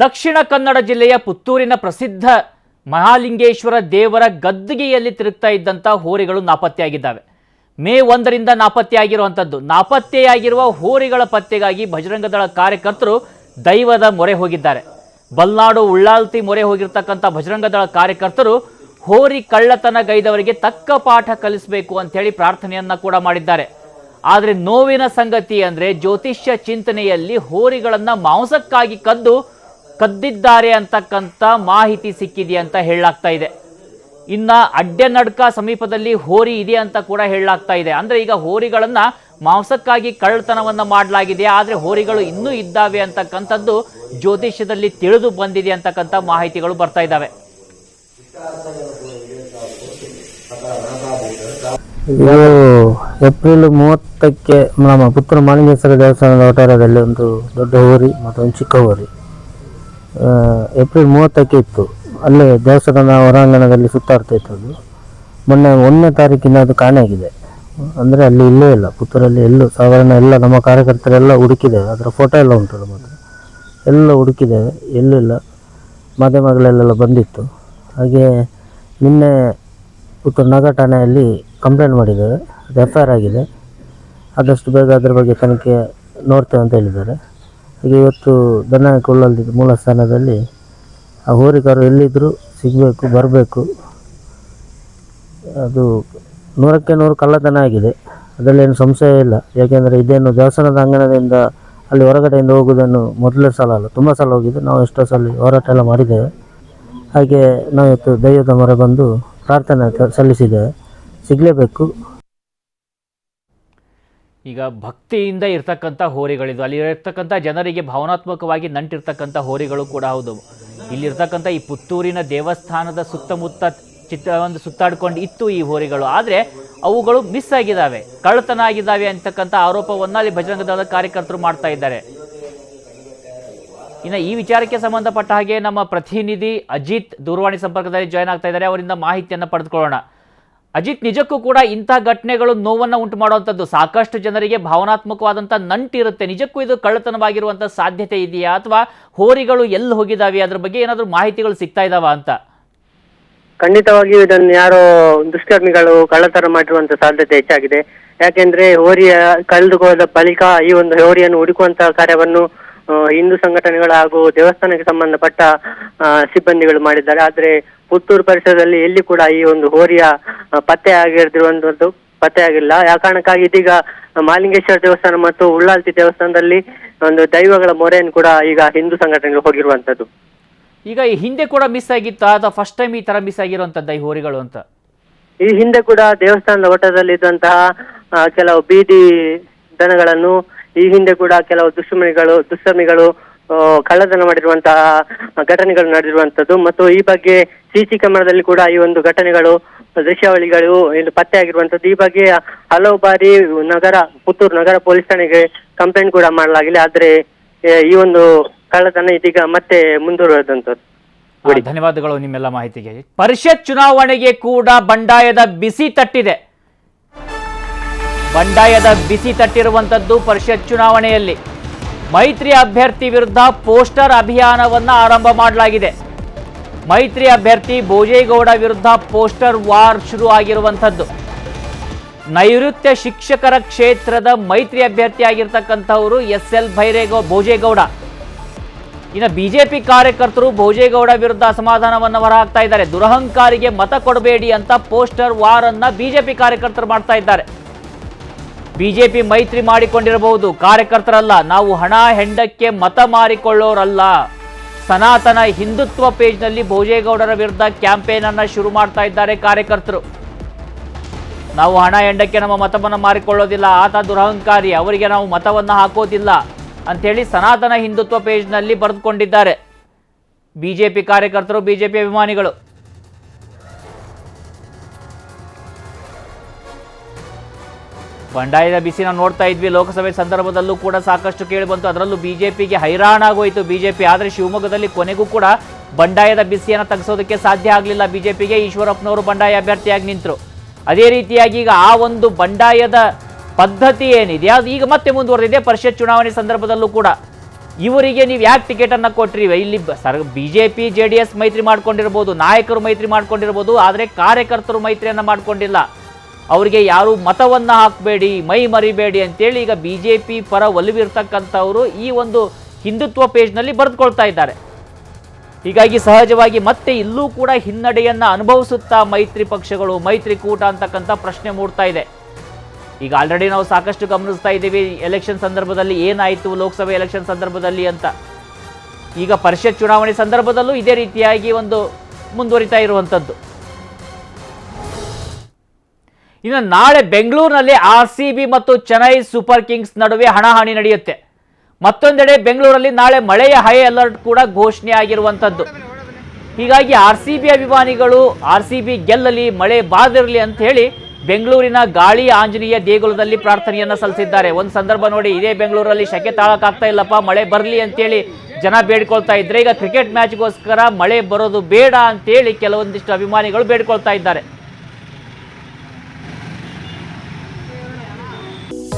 ದಕ್ಷಿಣ ಕನ್ನಡ ಜಿಲ್ಲೆಯ ಪುತ್ತೂರಿನ ಪ್ರಸಿದ್ಧ ಮಹಾಲಿಂಗೇಶ್ವರ ದೇವರ ಗದ್ದಿಗೆಯಲ್ಲಿ ತಿರುಗ್ತಾ ಇದ್ದಂಥ ಹೋರಿಗಳು ನಾಪತ್ತೆಯಾಗಿದ್ದಾವೆ. ಮೇ ಒಂದರಿಂದ ನಾಪತ್ತೆಯಾಗಿರುವಂಥದ್ದು ನಾಪತ್ತೆಯಾಗಿರುವ ಹೋರಿಗಳ ಪತ್ತೆಗಾಗಿ ಭಜರಂಗದಳ ಕಾರ್ಯಕರ್ತರು ದೈವದ ಮೊರೆ ಹೋಗಿದ್ದಾರೆ. ಬಲ್ನಾಡು ಉಳ್ಳಾಲ್ತಿ ಮೊರೆ ಹೋಗಿರ್ತಕ್ಕಂಥ ಭಜರಂಗದಳ ಕಾರ್ಯಕರ್ತರು ಹೋರಿ ಕಳ್ಳತನ ಗೈದವರಿಗೆ ತಕ್ಕ ಪಾಠ ಕಲಿಸಬೇಕು ಅಂಥೇಳಿ ಪ್ರಾರ್ಥನೆಯನ್ನ ಕೂಡ ಮಾಡಿದ್ದಾರೆ. ಆದರೆ ನೋವಿನ ಸಂಗತಿ ಅಂದರೆ ಜ್ಯೋತಿಷ್ಯ ಚಿಂತನೆಯಲ್ಲಿ ಹೋರಿಗಳನ್ನು ಮಾಂಸಕ್ಕಾಗಿ ಕದ್ದು ಕದ್ದಿದ್ದಾರೆ ಅಂತಕ್ಕಂಥ ಮಾಹಿತಿ ಸಿಕ್ಕಿದೆ ಅಂತ ಹೇಳಲಾಗ್ತಾ ಇದೆ. ಇನ್ನ ಅಡ್ಡೆನಡ್ಕ ಸಮೀಪದಲ್ಲಿ ಹೋರಿ ಇದೆ ಅಂತ ಕೂಡ ಹೇಳಲಾಗ್ತಾ ಇದೆ. ಅಂದ್ರೆ ಈಗ ಹೋರಿಗಳನ್ನ ಮಾಂಸಕ್ಕಾಗಿ ಕಳ್ಳತನವನ್ನ ಮಾಡಲಾಗಿದೆ. ಆದ್ರೆ ಹೋರಿಗಳು ಇನ್ನೂ ಇದ್ದಾವೆ ಅಂತಕ್ಕಂಥದ್ದು ಜ್ಯೋತಿಷ್ಯದಲ್ಲಿ ತಿಳಿದು ಬಂದಿದೆ ಅಂತಕ್ಕಂಥ ಮಾಹಿತಿಗಳು ಬರ್ತಾ ಇದ್ದಾವೆ. ಇದು ಏಪ್ರಿಲ್ ಮೂವತ್ತಕ್ಕೆ ನಮ್ಮ ಪುತ್ರ ಮಾಲಿಂಗೇಶ್ವರ ದೇವಸ್ಥಾನದ ಒಟ್ಟಾರದಲ್ಲಿ ಒಂದು ದೊಡ್ಡ ಹೋರಿ ಮತ್ತು ಒಂದು ಚಿಕ್ಕ ಹೋರಿ. ಏಪ್ರಿಲ್ ಮೂವತ್ತಕ್ಕೆ ಇತ್ತು. ಅಲ್ಲೇ ದೇವಸ್ಥಾನ ಹೊರಾಂಗಣದಲ್ಲಿ ಸುತ್ತಾಡ್ತಾ ಇತ್ತು ಅದು. ಮೊನ್ನೆ ಒಂದನೇ ತಾರೀಕಿನ ಅದು ಕಾಣೆಯಾಗಿದೆ ಅಂದರೆ ಅಲ್ಲಿ ಇಲ್ಲೇ ಇಲ್ಲ. ಪುತ್ತೂರಲ್ಲಿ ಎಲ್ಲೂ ಸಾಧಾರಣ ಎಲ್ಲ ನಮ್ಮ ಕಾರ್ಯಕರ್ತರೆಲ್ಲ ಹುಡುಕಿದ್ದೇವೆ ಅದರ ಫೋಟೋ ಎಲ್ಲ ಉಂಟು ನಮ್ಮ ಎಲ್ಲ ಹುಡುಕಿದ್ದೇವೆ ಎಲ್ಲೂ ಇಲ್ಲ. ಮಾಧ್ಯಮಗಳಲ್ಲೆಲ್ಲ ಬಂದಿತ್ತು. ಹಾಗೆ ನಿನ್ನೆ ಪುತ್ತೂರು ನಗರ ಠಾಣೆಯಲ್ಲಿ ಕಂಪ್ಲೇಂಟ್ ಮಾಡಿದ್ದೇವೆ ಅದು ಎಫ್ ಆರ್ ಆಗಿದೆ. ಆದಷ್ಟು ಬೇಗ ಅದರ ಬಗ್ಗೆ ತನಿಖೆ ನೋಡ್ತೇವೆ ಅಂತ ಹೇಳಿದ್ದಾರೆ. ಹಾಗೆ ಇವತ್ತು ದನ ಕೊಳ್ಳಲ್ಲಿ ಮೂಲ ಸ್ಥಾನದಲ್ಲಿ ಆ ಹೋರಿಕಾರು ಎಲ್ಲಿದ್ದರೂ ಸಿಗಬೇಕು, ಬರಬೇಕು. ಅದು ನೂರಕ್ಕೆ ನೂರು ಕಳ್ಳತನ ಆಗಿದೆ. ಅದರಲ್ಲೇನು ಸಂಶಯ ಇಲ್ಲ. ಯಾಕೆಂದರೆ ಇದೇನು ದೇವಸ್ಥಾನದ ಅಂಗಣದಿಂದ ಅಲ್ಲಿ ಹೊರಗಡೆಯಿಂದ ಹೋಗುವುದನ್ನು ಮೊದಲೇ ಸಲ ಅಲ್ಲ, ತುಂಬ ಸಲ ಹೋಗಿದೆ. ನಾವು ಎಷ್ಟೋ ಸಲ ಹೋರಾಟ ಎಲ್ಲ ಮಾಡಿದ್ದೇವೆ. ಹಾಗೆ ನಾವು ಇವತ್ತು ದೈವದ ಮೊರೆ ಬಂದು ಪ್ರಾರ್ಥನೆ ಸಲ್ಲಿಸಿದ್ದೇವೆ. ಸಿಗಲೇಬೇಕು. ಈಗ ಭಕ್ತಿಯಿಂದ ಇರ್ತಕ್ಕಂಥ ಹೋರಿಗಳಿದು ಅಲ್ಲಿ ಇರ್ತಕ್ಕಂಥ ಜನರಿಗೆ ಭಾವನಾತ್ಮಕವಾಗಿ ನಂಟಿರ್ತಕ್ಕಂಥ ಹೋರಿಗಳು ಕೂಡ ಹೌದು. ಇಲ್ಲಿರ್ತಕ್ಕಂಥ ಈ ಪುತ್ತೂರಿನ ದೇವಸ್ಥಾನದ ಸುತ್ತಮುತ್ತ ಚಿತ್ತ ಒಂದು ಸುತ್ತಾಡ್ಕೊಂಡು ಇತ್ತು ಈ ಹೋರಿಗಳು. ಆದರೆ ಅವುಗಳು ಮಿಸ್ ಆಗಿದ್ದಾವೆ ಕಳ್ಳತನ ಆಗಿದ್ದಾವೆ ಅಂತಕ್ಕಂಥ ಆರೋಪವನ್ನ ಅಲ್ಲಿ ಬಜರಂಗ ದಳದ ಕಾರ್ಯಕರ್ತರು ಮಾಡ್ತಾ ಇದ್ದಾರೆ. ಇನ್ನು ಈ ವಿಚಾರಕ್ಕೆ ಸಂಬಂಧಪಟ್ಟ ಹಾಗೆ ನಮ್ಮ ಪ್ರತಿನಿಧಿ ಅಜಿತ್ ದೂರವಾಣಿ ಸಂಪರ್ಕದಲ್ಲಿ ಜಾಯ್ನ್ ಆಗ್ತಾ ಇದ್ದಾರೆ. ಅವರಿಂದ ಮಾಹಿತಿಯನ್ನು ಪಡೆದುಕೊಳ್ಳೋಣ. ಅಜಿತ್ ನಿಜಕ್ಕೂ ಕೂಡ ಇಂಥ ಘಟನೆಗಳು ನೋವನ್ನು ಉಂಟು ಮಾಡುವಂಥದ್ದು. ಸಾಕಷ್ಟು ಜನರಿಗೆ ಭಾವನಾತ್ಮಕವಾದಂಥ ನಂಟಿರುತ್ತೆ. ನಿಜಕ್ಕೂ ಇದು ಕಳ್ಳತನವಾಗಿರುವಂಥ ಸಾಧ್ಯತೆ ಇದೆಯಾ? ಅಥವಾ ಹೋರಿಗಳು ಎಲ್ಲಿ ಹೋಗಿದಾವೆ ಅದ್ರ ಬಗ್ಗೆ ಏನಾದರೂ ಮಾಹಿತಿಗಳು ಸಿಗ್ತಾ ಇದಾವ ಅಂತ? ಖಂಡಿತವಾಗಿಯೂ ಇದನ್ನು ಯಾರೋ ದುಷ್ಕರ್ಮಿಗಳು ಕಳ್ಳತನ ಮಾಡಿರುವಂತ ಸಾಧ್ಯತೆ ಹೆಚ್ಚಾಗಿದೆ. ಯಾಕೆಂದ್ರೆ ಹೋರಿಯ ಕಳೆದುಕೋದ ಬಳಿಕ ಈ ಒಂದು ಹೋರಿಯನ್ನು ಹುಡುಕುವಂತಹ ಕಾರ್ಯವನ್ನು ಹಿಂದೂ ಸಂಘಟನೆಗಳು ಹಾಗೂ ದೇವಸ್ಥಾನಕ್ಕೆ ಸಂಬಂಧಪಟ್ಟ ಸಿಬ್ಬಂದಿಗಳು ಮಾಡಿದ್ದಾರೆ. ಆದ್ರೆ ಪುತ್ತೂರು ಪರಿಸರದಲ್ಲಿ ಎಲ್ಲಿ ಕೂಡ ಈ ಒಂದು ಹೋರಿಯ ಪತ್ತೆ ಆಗಿರುವಂತದ್ದು ಪತ್ತೆ ಆಗಿಲ್ಲ. ಯಾವ ಕಾರಣಕ್ಕಾಗಿ ಇದೀಗ ಮಾಲಿಂಗೇಶ್ವರ ದೇವಸ್ಥಾನ ಮತ್ತು ಉಳ್ಳಾಲ್ತಿ ದೇವಸ್ಥಾನದಲ್ಲಿ ಒಂದು ದೈವಗಳ ಮೊರೆಯನ್ನು ಕೂಡ ಈಗ ಹಿಂದೂ ಸಂಘಟನೆಗಳು ಹೋಗಿರುವಂತದ್ದು. ಈಗ ಈ ಹಿಂದೆ ಕೂಡ ಮಿಸ್ ಆಗಿತ್ತು ಅಥವಾ ಫಸ್ಟ್ ಟೈಮ್ ಈ ತರ ಮಿಸ್ ಆಗಿರುವಂಥದ್ದು ಈ ಹೋರಿಗಳು ಅಂತ? ಈ ಹಿಂದೆ ಕೂಡ ದೇವಸ್ಥಾನದ ಓಟದಲ್ಲಿ ಇದ್ದಂತಹ ಕೆಲವು ಬೀದಿ ದನಗಳನ್ನು ಈ ಹಿಂದೆ ಕೂಡ ಕೆಲವು ದುಷ್ಕರ್ಮಿಗಳು ದುಷ್ಕರ್ಮಿಗಳು ಕಳ್ಳತನ ಮಾಡಿರುವಂತಹ ಘಟನೆಗಳು ನಡೆದಿರುವಂತದ್ದು ಮತ್ತು ಈ ಬಗ್ಗೆ ಸಿಸಿ ಕ್ಯಾಮೆರಾದಲ್ಲಿ ಕೂಡ ಈ ಒಂದು ಘಟನೆಗಳು, ದೃಶ್ಯಾವಳಿಗಳು ಇಲ್ಲಿ ಪತ್ತೆಯಾಗಿರುವಂತದ್ದು ಈ ಬಗ್ಗೆ ಹಲವು ಬಾರಿ ನಗರ, ಪುತ್ತೂರು ನಗರ ಪೊಲೀಸ್ ಠಾಣೆಗೆ ಕಂಪ್ಲೇಂಟ್ ಕೂಡ ಮಾಡಲಾಗಿದೆ ಆದ್ರೆ ಈ ಒಂದು ಕಳ್ಳತನ ಇದೀಗ ಮತ್ತೆ ಮುಂದುವರೆದಂತದ್ದು ಧನ್ಯವಾದಗಳು ನಿಮ್ಮೆಲ್ಲ ಮಾಹಿತಿಗೆ. ಪರಿಷತ್ ಚುನಾವಣೆಗೆ ಕೂಡ ಬಂಡಾಯದ ಬಿಸಿ ತಟ್ಟಿದೆ. ಬಂಡಾಯದ ಬಿಸಿ ತಟ್ಟಿರುವಂಥದ್ದು ಪರಿಷತ್ ಚುನಾವಣೆಯಲ್ಲಿ. ಮೈತ್ರಿ ಅಭ್ಯರ್ಥಿ ವಿರುದ್ಧ ಪೋಸ್ಟರ್ ಅಭಿಯಾನವನ್ನು ಆರಂಭ ಮಾಡಲಾಗಿದೆ. ಮೈತ್ರಿ ಅಭ್ಯರ್ಥಿ ಭೋಜೇಗೌಡ ವಿರುದ್ಧ ಪೋಸ್ಟರ್ ವಾರ್ ಶುರು ಆಗಿರುವಂಥದ್ದು. ನೈಋತ್ಯ ಶಿಕ್ಷಕರ ಕ್ಷೇತ್ರದ ಮೈತ್ರಿ ಅಭ್ಯರ್ಥಿಯಾಗಿರ್ತಕ್ಕಂಥವರು ಎಸ್ ಎಲ್ ಭೈರೇಗೌ, ಭೋಜೇಗೌಡ. ಇನ್ನು ಬಿಜೆಪಿ ಕಾರ್ಯಕರ್ತರು ಭೋಜೇಗೌಡ ವಿರುದ್ಧ ಅಸಮಾಧಾನವನ್ನು ಹೊರಹಾಕ್ತಾ ಇದ್ದಾರೆ. ದುರಹಂಕಾರಿಗೆ ಮತ ಕೊಡಬೇಡಿ ಅಂತ ಪೋಸ್ಟರ್ ವಾರನ್ನು ಬಿ ಜೆ ಬಿಜೆಪಿ ಕಾರ್ಯಕರ್ತರು ಮಾಡ್ತಾ ಇದ್ದಾರೆ. ಬಿಜೆಪಿ ಮೈತ್ರಿ ಮಾಡಿಕೊಂಡಿರಬಹುದು. ಕಾರ್ಯಕರ್ತರಲ್ಲ, ನಾವು ಹಣ ಹೆಂಡಕ್ಕೆ ಮತ ಮಾರಿಕೊಳ್ಳೋರಲ್ಲ. ಸನಾತನ ಹಿಂದುತ್ವ ಪೇಜ್ನಲ್ಲಿ ಭೋಜೇಗೌಡರ ವಿರುದ್ಧ ಕ್ಯಾಂಪೇನ್ ಅನ್ನು ಶುರು ಮಾಡ್ತಾ ಇದ್ದಾರೆ ಕಾರ್ಯಕರ್ತರು. ನಾವು ಹಣ ಹೆಂಡಕ್ಕೆ ನಮ್ಮ ಮತವನ್ನು ಮಾರಿಕೊಳ್ಳೋದಿಲ್ಲ, ಆತ ದುರಹಂಕಾರಿ, ಅವರಿಗೆ ನಾವು ಮತವನ್ನು ಹಾಕೋದಿಲ್ಲ ಅಂಥೇಳಿ ಸನಾತನ ಹಿಂದುತ್ವ ಪೇಜ್ನಲ್ಲಿ ಬರೆದುಕೊಂಡಿದ್ದಾರೆ. ಬಿಜೆಪಿ ಕಾರ್ಯಕರ್ತರು, ಬಿಜೆಪಿ ಅಭಿಮಾನಿಗಳು. ಬಂಡಾಯದ ಬಿಸಿ ನಾವು ನೋಡ್ತಾ ಇದ್ವಿ. ಲೋಕಸಭೆ ಸಂದರ್ಭದಲ್ಲೂ ಕೂಡ ಸಾಕಷ್ಟು ಕೇಳಿ ಬಂತು. ಅದರಲ್ಲೂ ಬಿಜೆಪಿಗೆ ಹೈರಾಣಾಗೋಯ್ತು. ಬಿಜೆಪಿ ಆದರೆ ಶಿವಮೊಗ್ಗದಲ್ಲಿ ಕೊನೆಗೂ ಕೂಡ ಬಂಡಾಯದ ಬಿಸಿಯನ್ನು ತಗ್ಸೋದಕ್ಕೆ ಸಾಧ್ಯ ಆಗಲಿಲ್ಲ. ಬಿಜೆಪಿಗೆ ಈಶ್ವರಪ್ಪನವರು ಬಂಡಾಯ ಅಭ್ಯರ್ಥಿಯಾಗಿ ನಿಂತರು. ಅದೇ ರೀತಿಯಾಗಿ ಈಗ ಆ ಒಂದು ಬಂಡಾಯದ ಪದ್ಧತಿ ಏನಿದೆ? ಅದು ಈಗ ಮತ್ತೆ ಮುಂದುವರೆದಿದೆ. ಪರಿಷತ್ ಚುನಾವಣೆ ಸಂದರ್ಭದಲ್ಲೂ ಕೂಡ. ಇವರಿಗೆ ನೀವು ಯಾಕೆ ಟಿಕೆಟನ್ನು ಕೊಟ್ರಿ ಇಲ್ಲಿ sir B J P J D S ಮೈತ್ರಿ ಮಾಡ್ಕೊಂಡಿರ್ಬೋದು. ನಾಯಕರು ಮೈತ್ರಿ ಮಾಡ್ಕೊಂಡಿರ್ಬೋದು. ಆದರೆ ಕಾರ್ಯಕರ್ತರು ಮೈತ್ರಿಯನ್ನು ಮಾಡ್ಕೊಂಡಿಲ್ಲ. ಅವರಿಗೆ ಯಾರು ಮತವನ್ನು ಹಾಕಬೇಡಿ, ಮೈ ಮರಿಬೇಡಿ ಅಂತೇಳಿ ಈಗ ಬಿ ಜೆ ಪಿ ಪರ ಒಲಿವಿರ್ತಕ್ಕಂಥವರು ಈ ಒಂದು ಹಿಂದುತ್ವ ಪೇಜ್ನಲ್ಲಿ ಬರೆದುಕೊಳ್ತಾ ಇದ್ದಾರೆ. ಹೀಗಾಗಿ ಸಹಜವಾಗಿ ಮತ್ತೆ ಇಲ್ಲೂ ಕೂಡ ಹಿನ್ನಡೆಯನ್ನು ಅನುಭವಿಸುತ್ತಾ ಮೈತ್ರಿ ಪಕ್ಷಗಳು, ಮೈತ್ರಿಕೂಟ ಅಂತಕ್ಕಂಥ ಪ್ರಶ್ನೆ ಮೂಡ್ತಾ ಇದೆ. ಈಗ ಆಲ್ರೆಡಿ ನಾವು ಸಾಕಷ್ಟು ಗಮನಿಸ್ತಾ ಇದ್ದೀವಿ ಎಲೆಕ್ಷನ್ ಸಂದರ್ಭದಲ್ಲಿ ಏನಾಯಿತು, ಲೋಕಸಭೆ ಎಲೆಕ್ಷನ್ ಸಂದರ್ಭದಲ್ಲಿ ಅಂತ. ಈಗ ಪರಿಷತ್ ಚುನಾವಣೆ ಸಂದರ್ಭದಲ್ಲೂ ಇದೇ ರೀತಿಯಾಗಿ ಒಂದು ಮುಂದುವರಿತಾ ಇರುವಂಥದ್ದು. ಇನ್ನು ನಾಳೆ ಬೆಂಗಳೂರಿನಲ್ಲಿ ಆರ್ ಸಿ ಬಿ ಮತ್ತು ಚೆನ್ನೈ ಸೂಪರ್ ಕಿಂಗ್ಸ್ ನಡುವೆ ಹಣಾಹಣಿ ನಡೆಯುತ್ತೆ. ಮತ್ತೊಂದೆಡೆ ಬೆಂಗಳೂರಲ್ಲಿ ನಾಳೆ ಮಳೆಯ ಹೈ ಅಲರ್ಟ್ ಕೂಡ ಘೋಷಣೆ ಆಗಿರುವಂಥದ್ದು ಹೀಗಾಗಿ ಆರ್ ಸಿ ಬಿ ಅಭಿಮಾನಿಗಳು ಆರ್ ಸಿ ಬಿ ಗೆಲ್ಲಲಿ, ಮಳೆ ಬಾದಿರಲಿ ಅಂತ ಹೇಳಿ ಬೆಂಗಳೂರಿನ ಗಾಳಿ ಆಂಜನೇಯ ದೇಗುಲದಲ್ಲಿ ಪ್ರಾರ್ಥನೆಯನ್ನು ಸಲ್ಲಿಸಿದ್ದಾರೆ. ಒಂದು ಸಂದರ್ಭ ನೋಡಿ, ಇದೇ ಬೆಂಗಳೂರಲ್ಲಿ ಶಕೆ ತಾಳಕ್ಕಾಗ್ತಾ ಇಲ್ಲಪ್ಪ, ಮಳೆ ಬರಲಿ ಅಂತೇಳಿ ಜನ ಬೇಡ್ಕೊಳ್ತಾ ಇದ್ರೆ, ಈಗ ಕ್ರಿಕೆಟ್ ಮ್ಯಾಚ್ಗೋಸ್ಕರ ಮಳೆ ಬರೋದು ಬೇಡ ಅಂತೇಳಿ ಕೆಲವೊಂದಿಷ್ಟು ಅಭಿಮಾನಿಗಳು ಬೇಡ್ಕೊಳ್ತಾ ಇದ್ದಾರೆ.